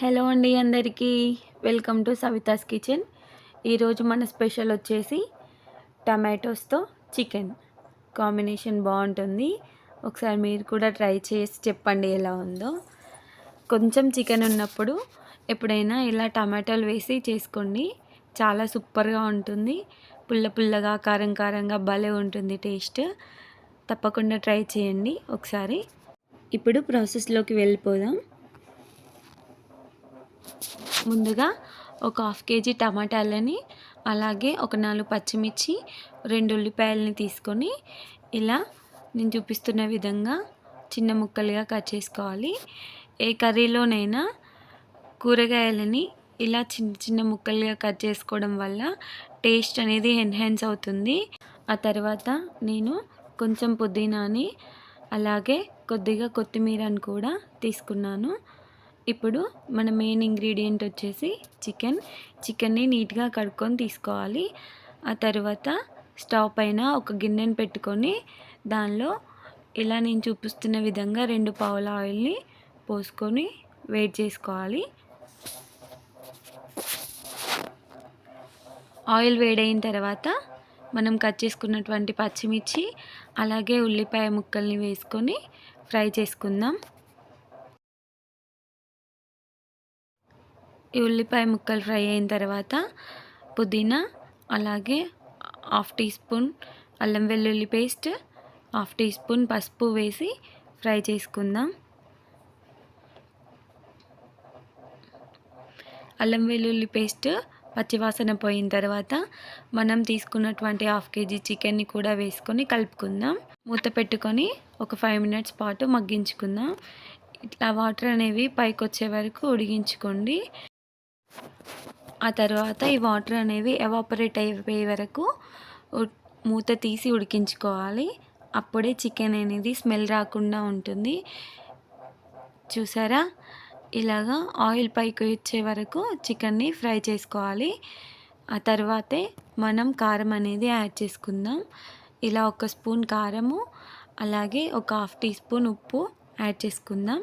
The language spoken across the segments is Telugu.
హలో అండి అందరికీ. Welcome to Savitha's kitchen. ఈరోజు మన స్పెషల్ వచ్చేసి టమాటోస్తో చికెన్ కాంబినేషన్ బాగుంటుంది. ఒకసారి మీరు కూడా ట్రై చేసి చెప్పండి ఎలా ఉందో. కొంచెం చికెన్ ఉన్నప్పుడు ఎప్పుడైనా ఇలా టమాటోలు వేసి చేసుకోండి. చాలా సూపర్గా ఉంటుంది. పుల్ల పుల్లగా కారం కారంగా భలే ఉంటుంది టేస్ట్. తప్పకుండా ట్రై చేయండి ఒకసారి. ఇప్పుడు ప్రాసెస్లోకి వెళ్ళిపోదాం. ముందుగా ఒక హాఫ్ కేజీ టమాటాలని అలాగే ఒక నాలుగు పచ్చిమిర్చి రెండు ఉల్లిపాయలని తీసుకొని ఇలా నేను చూపిస్తున్న విధంగా చిన్న ముక్కలుగా కట్ చేసుకోవాలి. ఏ కర్రీలోనైనా కూరగాయలని ఇలా చిన్న చిన్న ముక్కలుగా కట్ చేసుకోవడం వల్ల టేస్ట్ అనేది ఎన్హాన్స్ అవుతుంది. ఆ తర్వాత నేను కొంచెం పుదీనాని అలాగే కొద్దిగా కొత్తిమీరని కూడా తీసుకున్నాను. ఇప్పుడు మన మెయిన్ ఇంగ్రీడియంట్ వచ్చేసి చికెన్ చికెన్ని నీట్గా కడుక్కొని తీసుకోవాలి. ఆ తర్వాత స్టవ్ పైన ఒక గిన్నెను పెట్టుకొని దానిలో ఇలా నేను చూపిస్తున్న విధంగా రెండు పావుల ఆయిల్ని పోసుకొని వేడి చేసుకోవాలి. ఆయిల్ వేడైన తర్వాత మనం కట్ చేసుకున్నటువంటి పచ్చిమిర్చి అలాగే ఉల్లిపాయ ముక్కల్ని వేసుకొని ఫ్రై చేసుకుందాం. ఈ ఉల్లిపాయ ముక్కలు ఫ్రై అయిన తర్వాత పుదీనా అలాగే హాఫ్ టీ స్పూన్ అల్లం వెల్లుల్లి పేస్ట్ హాఫ్ టీ స్పూన్ పసుపు వేసి ఫ్రై చేసుకుందాం. అల్లం వెల్లుల్లి పేస్ట్ పచ్చివాసన పోయిన తర్వాత మనం తీసుకున్నటువంటి హాఫ్ కేజీ చికెన్ని కూడా వేసుకొని కలుపుకుందాం. మూత పెట్టుకొని ఒక ఫైవ్ మినిట్స్ పాటు మగ్గించుకుందాం. ఇట్లా వాటర్ అనేవి పైకి వచ్చే వరకు ఉడిగించుకోండి ఆ తర్వాత ఈ వాటర్ అనేవి ఎవాపరేట్ అయిపోయే వరకు మూత తీసి ఉడికించుకోవాలి. అప్పుడే చికెన్ అనేది స్మెల్ రాకుండా ఉంటుంది. చూసారా? ఇలాగా ఆయిల్ పైకి వచ్చే వరకు చికెన్ని ఫ్రై చేసుకోవాలి. ఆ తర్వాతే మనం కారం అనేది యాడ్ చేసుకుందాం. ఇలా ఒక స్పూన్ కారము అలాగే ఒక హాఫ్ టీ స్పూన్ ఉప్పు యాడ్ చేసుకుందాం.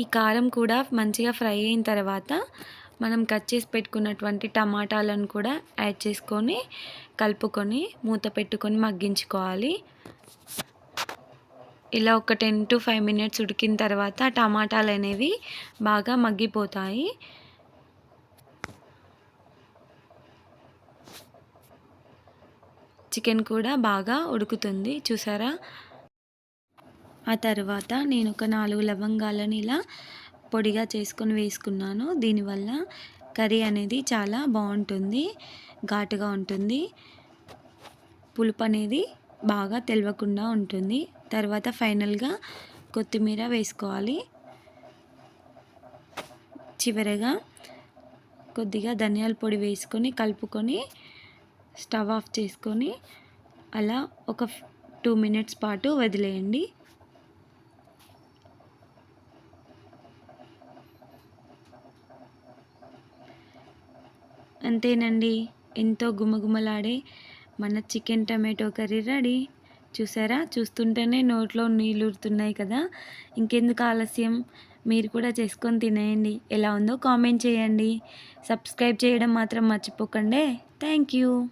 ఈ కారం కూడా మంచిగా ఫ్రై అయిన తర్వాత మనం కట్ చేసి పెట్టుకున్నటువంటి టమాటాలను కూడా యాడ్ చేసుకొని కలుపుకొని మూత పెట్టుకొని మగ్గించుకోవాలి. ఇలా ఒక టెన్ టు ఫైవ్ మినిట్స్ ఉడికిన తర్వాత టమాటాలు అనేవి బాగా మగ్గిపోతాయి. చికెన్ కూడా బాగా ఉడుకుతుంది. చూసారా? ఆ తర్వాత నేను ఒక నాలుగు లవంగాలను ఇలా పొడిగా చేసుకొని వేసుకున్నాను. దీనివల్ల కర్రీ అనేది చాలా బాగుంటుంది ఘాటుగా ఉంటుంది. పులుపు అనేది బాగా తెలవకుండా ఉంటుంది. తర్వాత ఫైనల్గా కొత్తిమీర వేసుకోవాలి. చివరగా కొద్దిగా ధనియాల పొడి వేసుకొని కలుపుకొని స్టవ్ ఆఫ్ చేసుకొని అలా ఒక టూ మినిట్స్ పాటు వదిలేయండి. అంతేనండి. ఎంతో గుమగుమలాడే మన చికెన్ టమాటో కర్రీ రెడీ. చూసారా? చూస్తుంటేనే నోట్లో నీళ్ళురుతున్నాయి కదా. ఇంకెందుకు ఆలస్యం? మీరు కూడా చేసుకొని తినేయండి. ఎలా ఉందో కామెంట్ చేయండి. సబ్స్క్రైబ్ చేయడం మాత్రం మర్చిపోకండి. Thank you.